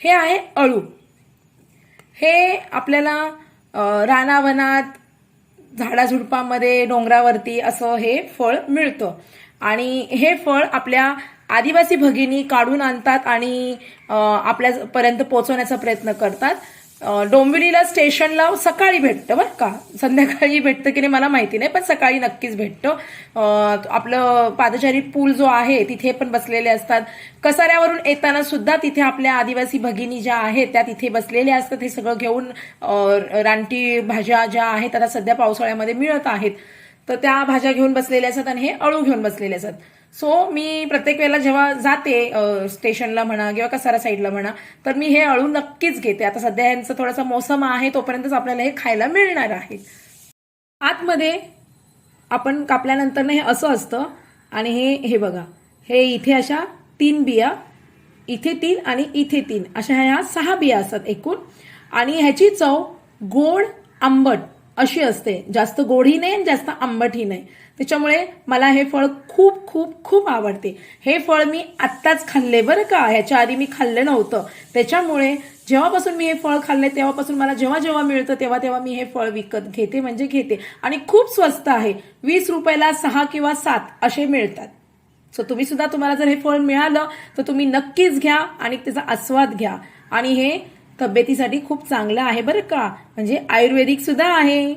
हे आहे अळू. हे आपल्याला रानावनात झाडाझुडपामध्ये डोंगरावरती असं हे फळ मिळतं. आणि हे फळ आपल्या आदिवासी भगिनी काढून आणतात आणि आपल्यापर्यंत पोहोचवण्याचा प्रयत्न करतात. डोंबिवलीला स्टेशनला सकाळी भेटतं बरं का. संध्याकाळी भेटतं की नाही मला माहिती नाही पण सकाळी नक्कीच भेटतं. आपलं पादचारी पूल जो आहे तिथे पण बसलेले असतात. कसाऱ्यावरून येताना सुद्धा तिथे आपल्या आदिवासी भगिनी ज्या आहेत त्या तिथे बसलेल्या असतात. हे सगळं घेऊन रानटी भाज्या ज्या आहेत त्याला सध्या पावसाळ्यामध्ये मिळत आहेत. तर त्या भाज्या घेऊन बसलेल्या असतात आणि हे अळू घेऊन बसलेले असतात सो मी प्रत्येक वेळेला जेव्हा जाते स्टेशनला म्हणा किंवा कसारा साईडला म्हणा तर मी हे अळू नक्कीच घेते. आता सध्या यांचं थोडासा मोसम आहे तोपर्यंतच आपल्याला हे खायला मिळणार आहे. आतमध्ये आपण कापल्यानंतर हे असं असतं आणि हे हे बघा. हे इथे अशा तीन बिया इथे तीन आणि इथे तीन. अशा ह्या सहा बिया असतात एकूण. आणि ह्याची चव गोड आंबट. अशी असते. जास्त गोडही नाही आणि जास्त आंबटही नाही. त्याच्यामुळे मला हे फळ खूप खूप खूप आवडते. हे फळ मी आत्ताच खाल्ले बरं का? ह्याच्या आधी मी खाल्लं नव्हतं. त्याच्यामुळे जेव्हापासून मी हे फळ खाल्ले तेव्हापासून मला जेव्हा जेव्हा मिळतं तेव्हा तेव्हा मी हे फळ विकत घेते म्हणजे घेते. आणि खूप स्वस्त आहे. वीस रुपयाला सहा किंवा सात असे मिळतात. सो तुम्ही सुद्धा तुम्हाला जर हे फळ मिळालं तर तुम्ही नक्कीच घ्या आणि त्याचा आस्वाद घ्या. आणि हे तब्येतीसाठी खूप चांगलं आहे बरं का? म्हणजे आयुर्वेदिक सुद्धा आहे.